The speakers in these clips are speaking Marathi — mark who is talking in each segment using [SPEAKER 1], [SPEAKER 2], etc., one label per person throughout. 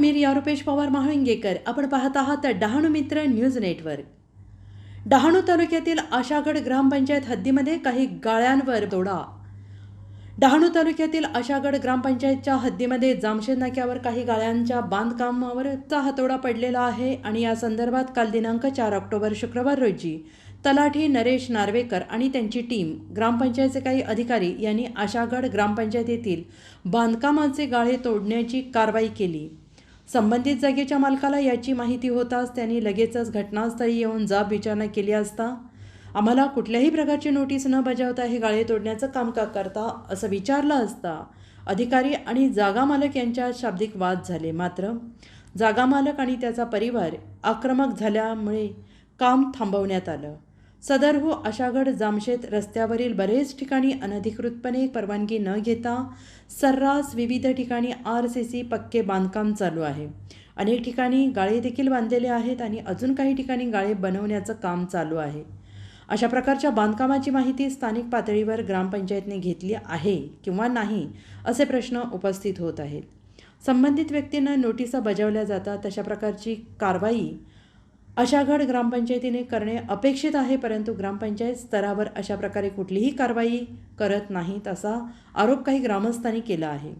[SPEAKER 1] मी रिया रुपेश पवार महाळिंगेकर आपण पाहत आहात डहाणू मित्र न्यूज नेटवर्क. डहाणू तालुक्यातील आशागड ग्रामपंचायत हद्दीमध्ये काही गाळ्यांवर तोडा डहाणू तालुक्यातील आशागड ग्रामपंचायतच्या हद्दीमध्ये जामशेद नाक्यावर काही गाळ्यांच्या बांधकामावरचा हातोडा पडलेला आहे आणि या संदर्भात काल दिनांक चार ऑक्टोबर शुक्रवार रोजी तलाठी नरेश नार्वेकर आणि त्यांची टीम ग्रामपंचायतचे काही अधिकारी यांनी आशागड ग्रामपंचायतीतील बांधकामाचे गाळे तोडण्याची कारवाई केली. संबंधित जागेच्या मालकाला याची माहिती होताच त्यांनी लगेचच घटनास्थळी येऊन जाब विचारणा केली असता. आम्हाला कुठल्याही प्रकारची नोटीस न बजावता हे गाळे तोडण्याचं काम का करता असं विचारलं असता. अधिकारी आणि जागा मालक यांच्यात शाब्दिक वाद झाले. मात्र जागा मालक आणि त्याचा परिवार आक्रमक झाल्यामुळे काम थांबवण्यात आलं. सदरहू आशागड जामशेत रस्त्यावरील बरेच ठिकाणी अनधिकृतपणे परवानगी न घेता सर्रास विविध ठिकाणी आर सी सी पक्के बांधकाम चालू आहे. अनेक ठिकाणी गाळे देखील बांधलेले आहेत आणि अजून काही ठिकाणी गाळे बनवण्याचं काम चालू आहे. अशा प्रकारच्या बांधकामाची माहिती स्थानिक पातळीवर ग्रामपंचायतने घेतली आहे किंवा नाही असे प्रश्न उपस्थित होत आहेत. संबंधित व्यक्तींना नोटिसा बजावल्या जातात तशा प्रकारची कारवाई अशागड ग्रामपंचायतीने करणे अपेक्षित आहे परंतु ग्रामपंचायत स्तरावर अशा प्रकारे कुठलीही कारवाई करत नाहीत असा आरोप काही ग्रामस्थांनी केला आहे.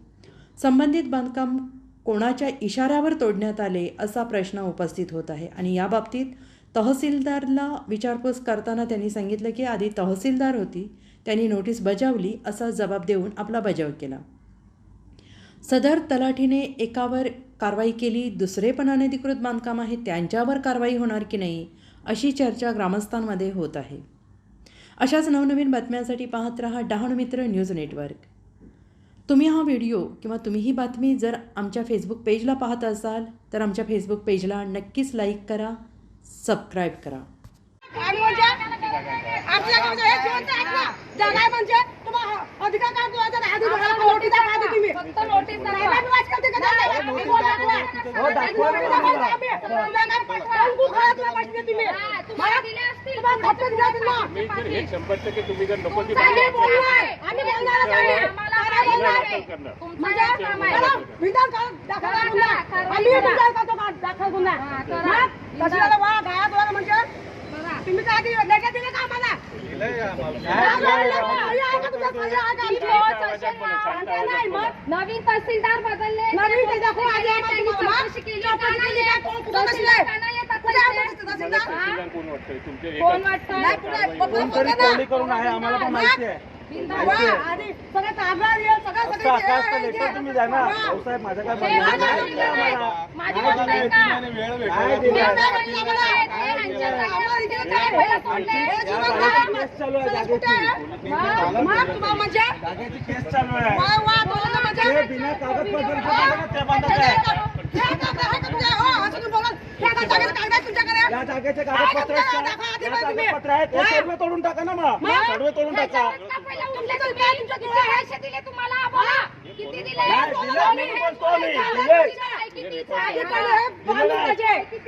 [SPEAKER 1] संबंधित बांधकाम कोणाच्या इशाऱ्यावर तोडण्यात आले असा प्रश्न उपस्थित होत आहे. आणि याबाबतीत तहसीलदारला विचारपूस करताना त्यांनी सांगितलं की आधी तहसीलदार होती त्यांनी नोटीस बजावली असा जबाब देऊन आपला बजाव केला. सदर तलाठीने एकावर कारवाई केली दुसरे पण अनधिकृत बांधकाम आहे त्यांच्यावर कारवाई होणार की नाही अशी चर्चा ग्रामस्थांमध्ये होत आहे. अशाच नवनवीन बातम्यांसाठी पाहत रहा डहाणू मित्र न्यूज नेटवर्क. तुम्ही हा व्हिडिओ किंवा तुम्ही ही बातमी जर आमच्या फेसबुक पेजला पाहत असाल तर आमच्या फेसबुक पेजला नक्कीच लाईक करा सबस्क्राईब करा.
[SPEAKER 2] अधिकार काय तर आधी नोटीस दाखवा आधी तुम्ही.
[SPEAKER 3] फक्त नोटीस
[SPEAKER 2] नाही,
[SPEAKER 3] दाखवा.
[SPEAKER 2] वाच करते का दाखवा.
[SPEAKER 4] हो, दाखवा मला.
[SPEAKER 3] दिले असतील.
[SPEAKER 2] तुम्हाला ना.
[SPEAKER 5] मी तर हे शंभर टक्के तुम्ही जर नको ती
[SPEAKER 2] आम्ही
[SPEAKER 5] बाजू
[SPEAKER 2] बोललोय. आम्ही बोलणारच आहे.
[SPEAKER 3] आम्हाला
[SPEAKER 2] काय
[SPEAKER 3] माहिती
[SPEAKER 2] बोलणार?
[SPEAKER 3] आहे.
[SPEAKER 5] दाखल करणार.
[SPEAKER 3] तुमचं काम आहे.
[SPEAKER 2] चला, विधान करा, दाखवा गुन्हा. आम्ही करतो गुन्हा वा तुला म्हणजे. तुम्ही काय दिले आम्हाला
[SPEAKER 4] काय दिलंय? आम्हाला?
[SPEAKER 2] का? आमच्या नाही, मग
[SPEAKER 3] नवीन तहसीलदार बदलले
[SPEAKER 2] नवीन ते दाखवा आधी आम्हाला
[SPEAKER 3] त्यांनी
[SPEAKER 2] तुम्हाला.
[SPEAKER 3] चौकशी केली
[SPEAKER 2] चौकशी
[SPEAKER 3] का
[SPEAKER 2] केली
[SPEAKER 3] नाही?
[SPEAKER 2] का? कोण कुठं
[SPEAKER 3] तहसीलदार
[SPEAKER 2] बसलाय?
[SPEAKER 3] का नाही येतात
[SPEAKER 2] कुठे आहे
[SPEAKER 3] पैसे?
[SPEAKER 2] तहसीलदार?
[SPEAKER 5] तहसीलदार कोण वाटतंय तुमचे
[SPEAKER 3] कोण
[SPEAKER 5] एकाच-
[SPEAKER 3] वाटतं?
[SPEAKER 2] नाही, कुठे बघ,
[SPEAKER 4] कोणतरी कोणी करून आहे आम्हाला पण माहिती आहे तुम्ही द्या ना. भाऊसाहेब माझं काय
[SPEAKER 2] म्हणजे?
[SPEAKER 4] बिना त्या बांधत आहे
[SPEAKER 2] हे कागद आहे का तुझ्या? हो, असं तुम्ही बोला. हे आता जागेचं कागद आहे तुमच्याकडे?
[SPEAKER 4] या जागेचे कागदपत्र आहेत हे सर्व तोडून टाका ना मग. सर्व तोडून टाका.
[SPEAKER 3] हे.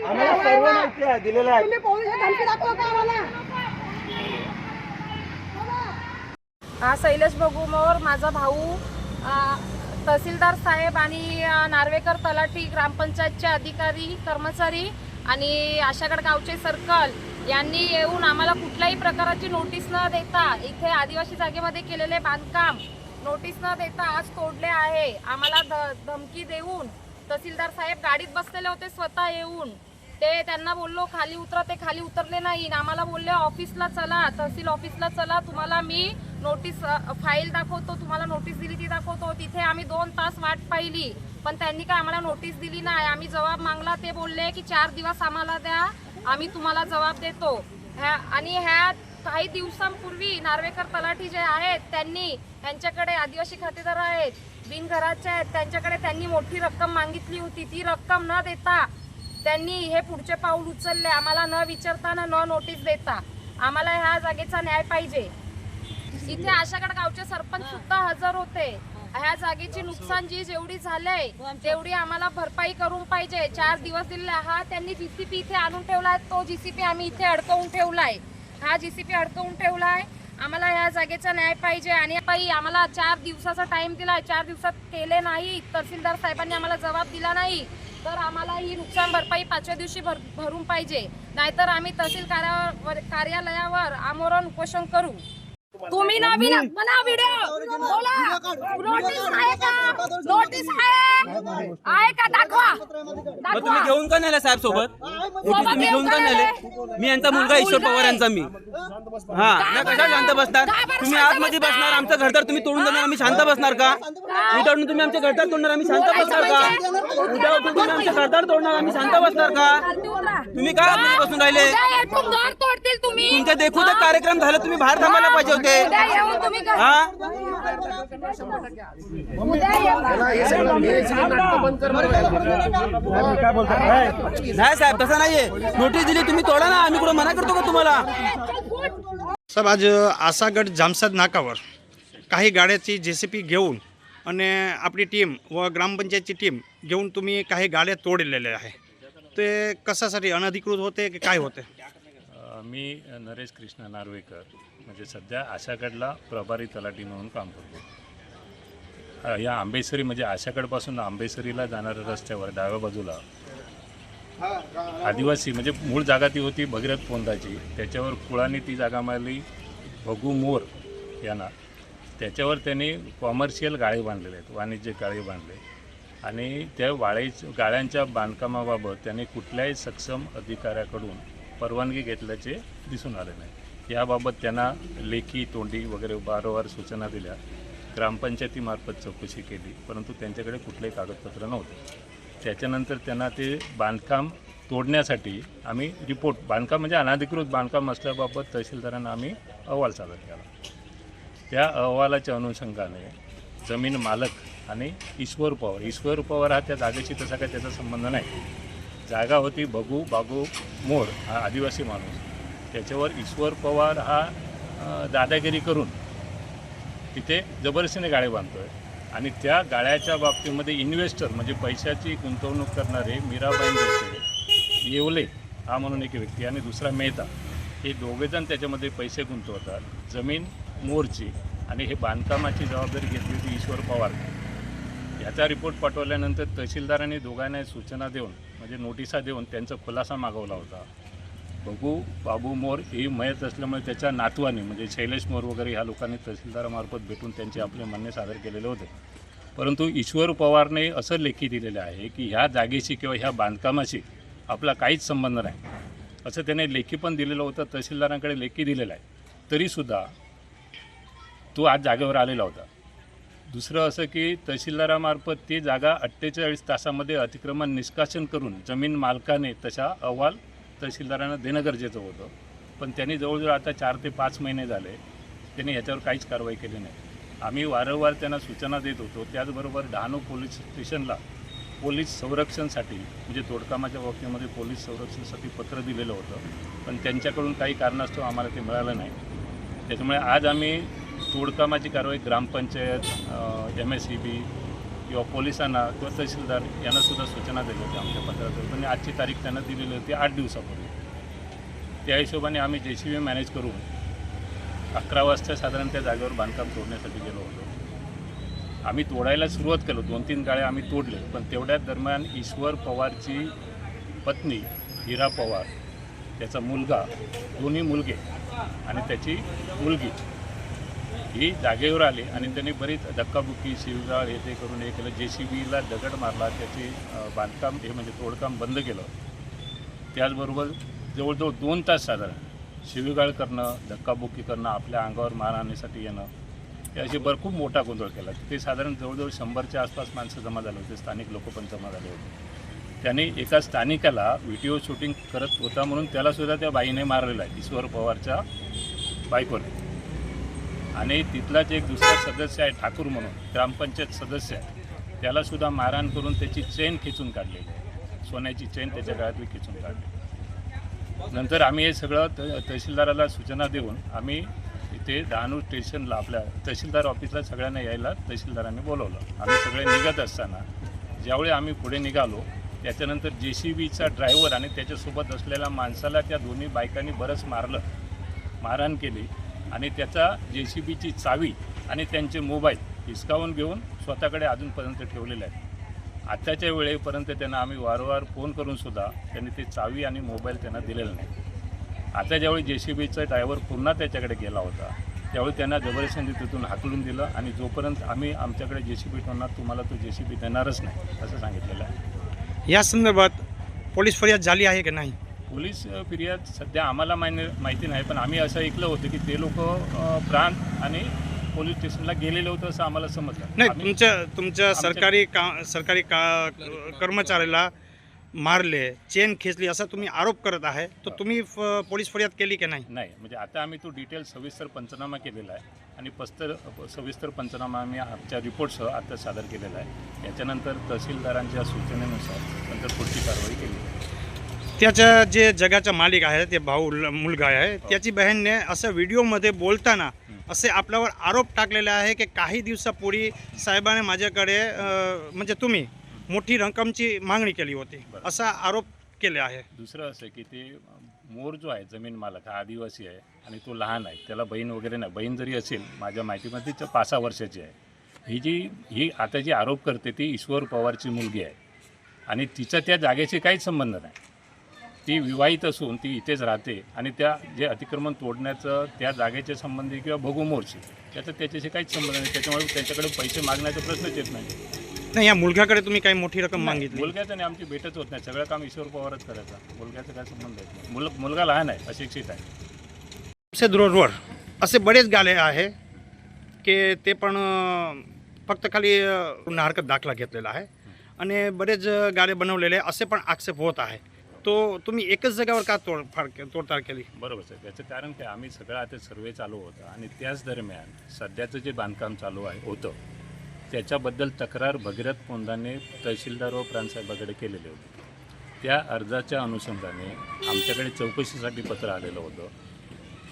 [SPEAKER 4] आम्हाला सर्व माहिती आहे. दिलेलं आहे.
[SPEAKER 6] शैलेश बघू मोर माझा भाऊ तहसीलदार साहेब आणि नार्वेकर तलाठी ग्रामपंचायतचे अधिकारी कर्मचारी आणि आशागड गावचे सर्कल यांनी येऊन आम्हाला कुठल्याही प्रकाराची नोटीस न देता इथे आदिवासी जागेमध्ये केलेले बांधकाम नोटीस न देता आज तोडले आहे. आम्हाला ध धमकी देऊन तहसीलदार साहेब गाडीत बसलेले होते स्वतः येऊन. ते त्यांना बोललो खाली उतरा. ते खाली उतरले नाही. आम्हाला बोलले ऑफिसला चला तहसील ऑफिसला चला. तुम्हाला मी नोटीस फाईल दाखवतो. तुम्हाला नोटीस दिली ती दाखवतो. तिथे आम्ही दोन तास वाट पाहिली. पण त्यांनी काय आम्हाला नोटीस दिली नाही. आम्ही जबाब मागला. ते बोलले की चार दिवस आम्हाला द्या. आम्ही तुम्हाला जबाब देतो. ह्या आणि ह्या काही दिवसांपूर्वी नार्वेकर तलाठी जे आहेत त्यांनी यांच्याकडे आदिवासी खातेदार आहेत बिनघराचे आहेत त्यांच्याकडे त्यांनी मोठी रक्कम मागितली होती. ती रक्कम न देता त्यांनी हे पुढचे पाऊल उचलले. आम्हाला न विचारताना न नोटीस देता आम्हाला ह्या जागेचा न्याय पाहिजे. इथे आशागड गावचे सरपंच सुद्धा हजर होते. ह्या जागेची नुकसान जी जेवढी झालंय तेवढी आम्हाला भरपाई करून पाहिजे. चार दिवस दिले हा त्यांनी जीसीपी इथे आणून ठेवलाय. तो जीसीपी आम्ही इथे अडकवून ठेवलाय. हा जीसीपी अडकवून ठेवलाय. आम्हाला ह्या जागेचा न्याय पाहिजे. आणि पाई आम्हाला चार दिवसाचा टाइम दिला चार दिवसात केले नाही. तहसीलदार साहेबांनी आम्हाला जबाब दिला नाही. तर आम्हाला ही नुकसान भरपाई पाचव्या दिवशी भर भरून पाहिजे. नाहीतर आम्ही तहसील कार्यावर कार्यालयावर आमोरण उपोषण करू. तुम्ही ना बिना बना व्हिडिओ बोला. नोटीस आहे का? नोटीस आहे. आहे का? दाखवा.
[SPEAKER 7] मग तुम्ही घेऊन का नेले साहेब सोबत? नोटीस तुम्ही घेऊन का नेले? मी यांचा मुलगा ईश्वर पवार यांचा मी. हा नाही कशा शांत बसणार? तुम्ही आतमध्ये बसणार? आमचं घरदार तुम्ही तोडून देणार आम्ही शांत बसणार का? उद्या उठून तुम्ही आमच्या घरदार तोडणार आम्ही शांत बसणार का? उद्या उठून तुम्ही आमच्या घरदार तोडणार आम्ही शांत बसणार का? तुम्ही काय आतमध्ये बसून राहिले?
[SPEAKER 6] उद्या येऊन घर तोडतील तुम्ही
[SPEAKER 7] तुमच्या देखू ते कार्यक्रम झाला तुम्ही बाहेर थांबायला पाहिजे होते. नाही साहेब तसं नाहीये. नोटीस दिली तुम्ही तोडा ना. आम्ही कुठं मना करतो का तुम्हाला?
[SPEAKER 8] साहेब आज आसागड जामसाद नाकावर काही गाड्याची जे सी पी घेऊन आणि आपली टीम व ग्रामपंचायतची टीम घेऊन तुम्ही काही गाड्या तोडलेल्या आहे ते कशासाठी अनधिकृत होते की काय होते?
[SPEAKER 5] मी नरेश कृष्ण नार्वेकर. म्हणजे सध्या आशागडला प्रभारी तलाठी म्हणून काम करतो या आंबेसरी म्हणजे आशागडपासून आंबेसरीला जाणाऱ्या रस्त्यावर डाव्या बाजूला आदिवासी म्हणजे मूळ जागा ती होती भगीरथ पोंदाची. त्याच्यावर कुळाने ती जागा मारली भगू मोर यांना. त्याच्यावर त्यांनी कॉमर्शियल गाळे बांधलेले आहेत वाणिज्य गाळे बांधले. आणि त्या वाळे गाळ्यांच्या बांधकामाबाबत त्यांनी कुठल्याही सक्षम अधिकाऱ्याकडून परवानगी घेतल्याचे दिसून आले नाही. याबाबत त्यांना लेखी तोंडी वगैरे वारंवार सूचना दिल्या. ग्रामपंचायतीमार्फत चौकशी केली परंतु त्यांच्याकडे कुठलेही कागदपत्र नव्हते. त्याच्यानंतर त्यांना ते बांधकाम तोडण्यासाठी आम्ही रिपोर्ट बांधकाम म्हणजे अनाधिकृत बांधकाम असल्याबाबत तहसीलदारांना आम्ही अहवाल सादर केला. त्या अहवालाच्या अनुषंगाने जमीन मालक आणि ईश्वर पवार ईश्वर पवार हा त्या जागेशी तसा काय त्याचा संबंध नाही. जागा होती बघू बागू मोर हा आदिवासी माणूस. त्याच्यावर ईश्वर पवार हा दादागिरी करून तिथे जबरदस्तीने गाळे बांधतोय. आणि त्या गाळ्याच्या बाबतीमध्ये इन्व्हेस्टर म्हणजे पैशाची गुंतवणूक करणारे मीराबाई गोडसे येवले हा म्हणून एक व्यक्ती आणि दुसरा मेहता. हे दोघेजण त्याच्यामध्ये पैसे गुंतवतात जमीन मोरची आणि हे बांधकामाची जबाबदारी घेतली होती ईश्वर पवार. याचा रिपोर्ट पाठवल्यानंतर तहसीलदारांनी दोघांना सूचना देऊन म्हणजे नोटिसा देऊन त्यांचा खुलासा मागवला होता. बघू बाबू मोर ही मयत असल्यामुळे त्याच्या नातवाने म्हणजे शैलेश मोर वगैरे ह्या लोकांनी तहसीलदारामार्फत भेटून त्यांचे आपले म्हणणे सादर केलेले होते. परंतु ईश्वर पवारने असं लेखी दिलेलं आहे की ह्या जागेशी किंवा ह्या बांधकामाशी आपला काहीच संबंध नाही. असं त्याने लेखी पण दिलेलं होतं तहसीलदारांकडे लेखी दिलेलं आहे. तरीसुद्धा तो आज जागेवर आलेला होता. दुसरं असं की तहसीलदारामार्फत ती जागा अठ्ठेचाळीस तासामध्ये अतिक्रमण निष्कासन करून जमीन मालकाने तशा अहवाल तहसीलदारांना देणं गरजेचं होतं. पण त्यांनी जवळजवळ आता चार ते पाच महिने झाले. त्यांनी ह्याच्यावर काहीच कारवाई केली नाही. आम्ही वारंवार त्यांना सूचना देत होतो. त्याचबरोबर डहाणू पोलीस स्टेशनला पोलीस संरक्षणसाठी म्हणजे तोडकामाच्या बाबतीमध्ये पोलीस संरक्षणासाठी पत्र दिलेलं होतं. पण त्यांच्याकडून काही कारणास्तव आम्हाला ते मिळालं नाही. त्याच्यामुळे आज आम्ही तोडकामाची कारवाई gram panchayat M S C B किंवा पोलिसांना किंवा तहसीलदार यांना सुद्धा सूचना दिल्या होत्या आमच्या पत्रात पण आजची तारीख त्यांना दिलेली होती आठ दिवसापूर्वी. त्या हिशोबाने आम्ही जे सी बी मॅनेज करून अकरा वाजता साधारण त्या जागेवर बांधकाम तोडण्यासाठी गेलो होतो. आम्ही तोडायला सुरुवात केलो. दोन तीन गाळे आम्ही तोडले. पण तेवढ्याच दरम्यान ईश्वर पवारची पत्नी हिरा पवार त्याचा मुलगा दोन्ही मुलगे आणि त्याची मुलगी ही जागेवर आली आणि त्यांनी बरीच धक्काबुक्की शिवगाळ हे ते करून हे केलं. जे सी बीला दगड मारला त्याची बांधकाम हे म्हणजे तोडकाम बंद केलं. त्याचबरोबर जवळजवळ दोन तास साधारण शिवीगाळ करणं धक्काबुक्की करणं आपल्या अंगावर मारहाणीसाठी येणं हे असे भर खूप मोठा गोंधळ केला. ते साधारण जवळजवळ शंभरच्या आसपास माणसं जमा झाले होते स्थानिक लोक पण जमा झाले होते. त्याने एका स्थानिकाला व्हिडिओ शूटिंग करत होता म्हणून त्यालासुद्धा त्या बाईने मारलेला आहे ईश्वर पवारच्या बायकोने आणि तिथलाच एक दुसरा सदस्य आहे ठाकूर म्हणून ग्रामपंचायत सदस्य आहे त्यालासुद्धा मारहाण करून त्याची चेन खिचून काढलेली आहे. सोन्याची चेन त्याच्या गळ्यातली खिचून काढली नंतर आम्ही हे सगळं त तहसीलदाराला सूचना देऊन आम्ही इथे डहाणू स्टेशनला आपल्या तहसीलदार ऑफिसला सगळ्यांना यायला तहसीलदारांनी बोलवलं. आम्ही सगळे निघत असताना ज्यावेळी आम्ही पुढे निघालो त्याच्यानंतर जे सी बीचा ड्रायव्हर आणि त्याच्यासोबत असलेल्या माणसाला त्या दोन्ही बायकांनी बरंच मारलं. मारहाण केली. आणि त्याचा जे सी बीची चावी आणि त्यांचे मोबाईल हिसकावून घेऊन स्वतःकडे अजूनपर्यंत ठेवलेले आहेत. आत्ताच्या वेळेपर्यंत त्यांना आम्ही वारंवार फोन करूनसुद्धा त्यांनी ते चावी आणि मोबाईल त्यांना दिलेला नाही. आता ज्यावेळी जे सी बीचा ड्रायव्हर पुन्हा त्याच्याकडे गेला होता त्यावेळी त्यांना जबरदस्तीने तिथून हाकलून दिलं आणि जोपर्यंत आम्ही आमच्याकडे जे सी बी ठेवणार तुम्हाला तो जे सी बी देणारच नाही असं सांगितलेलं आहे.
[SPEAKER 8] या संदर्भात पोलीस फरियाद झाली आहे की नाही?
[SPEAKER 5] पोलीस फिर्याद सध्या आम्हाला माहिती माहिती नाही पण आम्ही असं ऐकलं होतं की ते लोक प्रांत आणि पोलीस स्टेशनला गेलेले होतं असं आम्हाला समजलं.
[SPEAKER 8] नाही तुमच्या तुमच्या सरकारी का सरकारी का कर्मचाऱ्याला मारले चेन खेचली असा तुम्ही आरोप करत आहे तर तुम्ही फ- पोलीस फरियाद केली की नाही?
[SPEAKER 5] नाही म्हणजे आता आम्ही तो डिटेल सविस्तर पंचनामा केलेला आहे आणि पस्तर सविस्तर पंचनामा आम्ही आमच्या रिपोर्टसह आता सादर केलेला आहे. याच्यानंतर तहसीलदारांच्या सूचनेनुसार नंतर पुढची कारवाई केली आहे.
[SPEAKER 8] त्याच्या जे जगाचा मालिक आहे ते भाऊ मुलगा आहे त्याची बहीणने असं व्हिडिओमध्ये बोलताना असे आपल्यावर आरोप टाकलेले आहे की काही दिवसापूर्वी साहेबाने माझ्याकडे म्हणजे तुम्ही मोठी रक्कमची मागणी केली होती. असा आरोप केले आहे.
[SPEAKER 5] दुसरं असं की ते मोर जो आहे जमीन मालक हा आदिवासी आहे आणि तो लहान आहे. त्याला बहीण वगैरे नाही. बहीण जरी असेल माझ्या माहितीमध्ये ती पाच सहा वर्षाची आहे. ही जी ही आता जी आरोप करते ती ईश्वर पवारची मुलगी आहे. आणि तिचा त्या जागेशी काहीच संबंध नाही. ती विवाहित असून ती इथेच राहते आणि त्या जे अतिक्रमण तोडण्याचं त्या जागेच्या संबंधी किंवा भगू मोर्ची त्याचा त्याच्याशी काहीच संबंध नाही. त्याच्यामुळे त्यांच्याकडे पैसे मागण्याचा प्रश्नच येत नाही.
[SPEAKER 8] नाही या मुलगाकडे तुम्ही काही मोठी रक्कम मागितली.
[SPEAKER 5] मुलग्याचं आणि आमची भेटच होत नाही. सगळं काम ईश्वर पवारच करायचा. मुलग्याचा काय संबंध येत नाही मुल मुलगा लहान आहे अशिक्षित आहे.
[SPEAKER 8] से रोडवर असे बरेच गाले आहे की ते पण अं, फक्त खाली अं, गुन्हा हरकत दाखला घेतलेला आहे. आणि बरेच अं, गाले बनवलेले असे पण आक्षेप होत आहे. तो तुम्ही एकच जागेवर का तोडफाड के- तोडताड केली?
[SPEAKER 5] बरोबर सर. त्याचं कारण काय? आम्ही सगळं आता सर्वे चालू होतं आणि त्याच दरम्यान सध्याचं जे बांधकाम चालू आहे होतं त्याच्याबद्दल तक्रार भगीरथ पोंदाने तहसीलदार व प्रांतसाहेबाकडे केलेली होती. त्या अर्जाच्या अनुषंगाने आमच्याकडे चौकशीसाठी पत्र आलेलं होतं.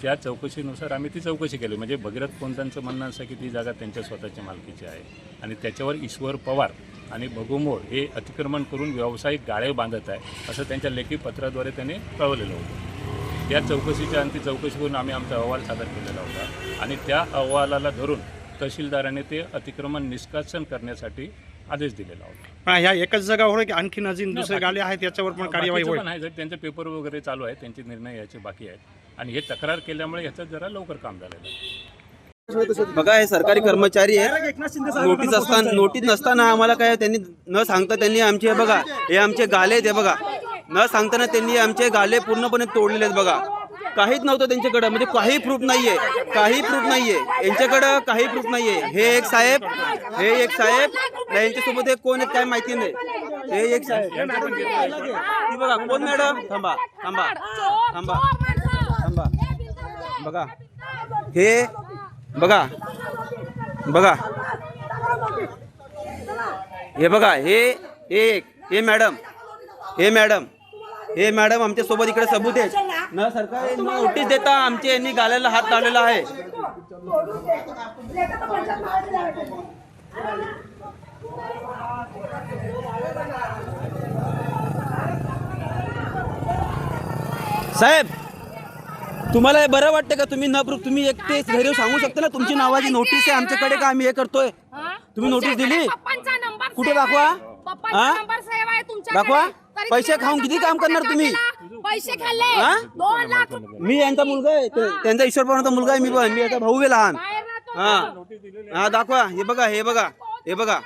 [SPEAKER 5] त्या चौकशीनुसार आम्ही ती चौकशी केली. म्हणजे भगीरथ पोंदांचं म्हणणं असं की ती जागा त्यांच्या स्वतःच्या मालकीची आहे आणि त्याच्यावर ईश्वर पवार आणि भगुमोळ हे अतिक्रमण करून व्यावसायिक गाळे बांधत आहे असं त्यांच्या लेखी पत्राद्वारे त्यांनी कळवलेलं होतं. त्या चौकशीच्या अंती चौकशी करून आम्ही आमचा अहवाल सादर केलेला होता आणि त्या अहवालाला धरून तहसीलदाराने ते अतिक्रमण निष्कासन करण्यासाठी आदेश दिलेला होता.
[SPEAKER 8] ह्या एकच जागावर की आणखीन अजून दुसरे गाले आहेत त्याच्यावर पण कार्यवाही
[SPEAKER 5] पण आहे जर त्यांचे पेपर वगैरे चालू आहे त्यांचे निर्णय याचे बाकी आहेत. आणि हे तक्रार केल्यामुळे ह्याचं जरा लवकर काम झालेलं आहे.
[SPEAKER 7] बघा हे सरकारी कर्मचारी आहे. नोटीस असताना नोटीस नसताना आम्हाला काय त्यांनी न सांगता त्यांनी आमचे हे बघा हे आमचे गाले आहेत हे बघा. न सांगताना त्यांनी आमचे गाले पूर्णपणे तोडलेले आहेत बघा. काहीच नव्हतं त्यांच्याकडं म्हणजे काही प्रूफ नाहीये. काही प्रूफ नाहीये. यांच्याकडं काही प्रूफ नाहीये. हे एक साहेब हे एक साहेब यांच्यासोबत एक कोण आहेत काय माहिती नाही. हे एक साहेब. ती बघा कोण मॅडम? थांबा थांबा थांबा. थांबा. बघा. हे बघा. बघा. हे बघा हे एक हे मॅडम. हे मॅडम. हे मॅडम आमच्यासोबत इकडे सबूत आहे न सरकार नोटीस देता आमच्या यांनी गाल्याला हात लावलेला आहे. साहेब तुम्हाला हे बरं वाटतं का तुम्ही न तुम्ही एक ते घरी सांगू शकता ना तुमची नावाची नोटीस आहे आमच्याकडे का आम्ही हे करतोय? तुम्ही नोटीस दिली
[SPEAKER 6] पप्पांचा नंबर
[SPEAKER 7] कुठे. दाखवा?
[SPEAKER 6] पप्पांचा
[SPEAKER 7] हा?
[SPEAKER 6] नंबर सेव्ह आहे तुमच्याकडे.
[SPEAKER 7] दाखवा.
[SPEAKER 6] तरी
[SPEAKER 7] पैसे खाऊन किती काम करणार तुम्ही?
[SPEAKER 6] पैसे खाल्ले
[SPEAKER 7] हा?
[SPEAKER 6] दोन लाख
[SPEAKER 7] मी यांचा मुलगा आहे ते- त्यांचा ईश्वर पवारांचा मुलगा आहे मी पण मी याचा भाऊ आहे लहान
[SPEAKER 6] बाहेर राहतो.
[SPEAKER 7] हा हा दाखवा हे बघा हे बघा हे बघा